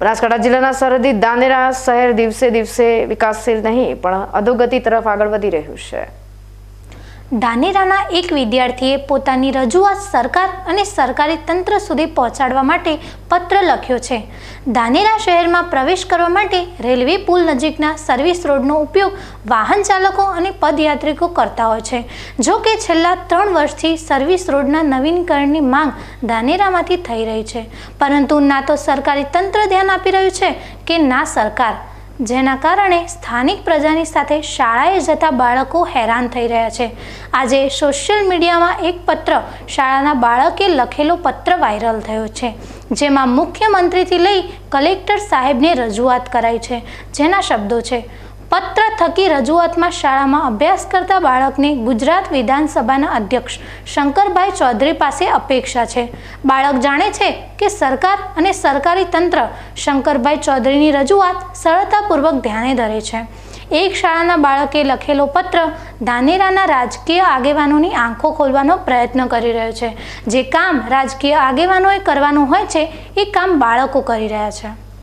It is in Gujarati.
બનાસકાંઠા જિલ્લાના સરહદી દાનેરા શહેર દિવસે દિવસે વિકાસશીલ નહીં, પણ અધોગતિ તરફ આગળ વધી રહ્યું છે. ધાનેરાના એક વિદ્યાર્થીએ પોતાની રજૂઆત સરકાર અને સરકારી તંત્ર સુધી પહોંચાડવા માટે પત્ર લખ્યો છે. ધાનેરા શહેરમાં પ્રવેશ કરવા માટે રેલવે પુલ નજીકના સર્વિસ રોડનો ઉપયોગ વાહન ચાલકો અને પદયાત્રિકો કરતા હોય છે. જો કે છેલ્લા ત્રણ વર્ષથી સર્વિસ રોડના નવીનીકરણની માંગ ધાનેરામાંથી થઈ રહી છે. પરંતુ ના તો સરકારી તંત્ર ધ્યાન આપી રહ્યું છે કે ના સરકાર જેના કારણે સ્થાનિક પ્રજાની સાથે શાળાએ જતા બાળકો હેરાન થઈ રહ્યા છે. આજે સોશિયલ મીડિયામાં એક પત્ર શાળાના બાળકે લખેલો પત્ર વાયરલ થયો છે, જેમાં મુખ્યમંત્રીથી લઈ કલેક્ટર સાહેબને રજૂઆત કરાઈ છે, જેના શબ્દો છે પત્ર થકી રજૂઆતમાં શાળામાં અભ્યાસ કરતા બાળકને ગુજરાત વિધાનસભાના અધ્યક્ષ શંકરભાઈ ચૌધરી પાસે અપેક્ષા છે. બાળક જાણે છે કે સરકાર અને સરકારી તંત્ર શંકરભાઈ ચૌધરીની રજૂઆત સરળતાપૂર્વક ધ્યાને ધરે છે. એક શાળાના બાળકે લખેલો પત્ર ધાનેરાના રાજકીય આગેવાનોની આંખો ખોલવાનો પ્રયત્ન કરી રહ્યો છે. જે કામ રાજકીય આગેવાનોએ કરવાનું હોય છે, એ કામ બાળકો કરી રહ્યા છે.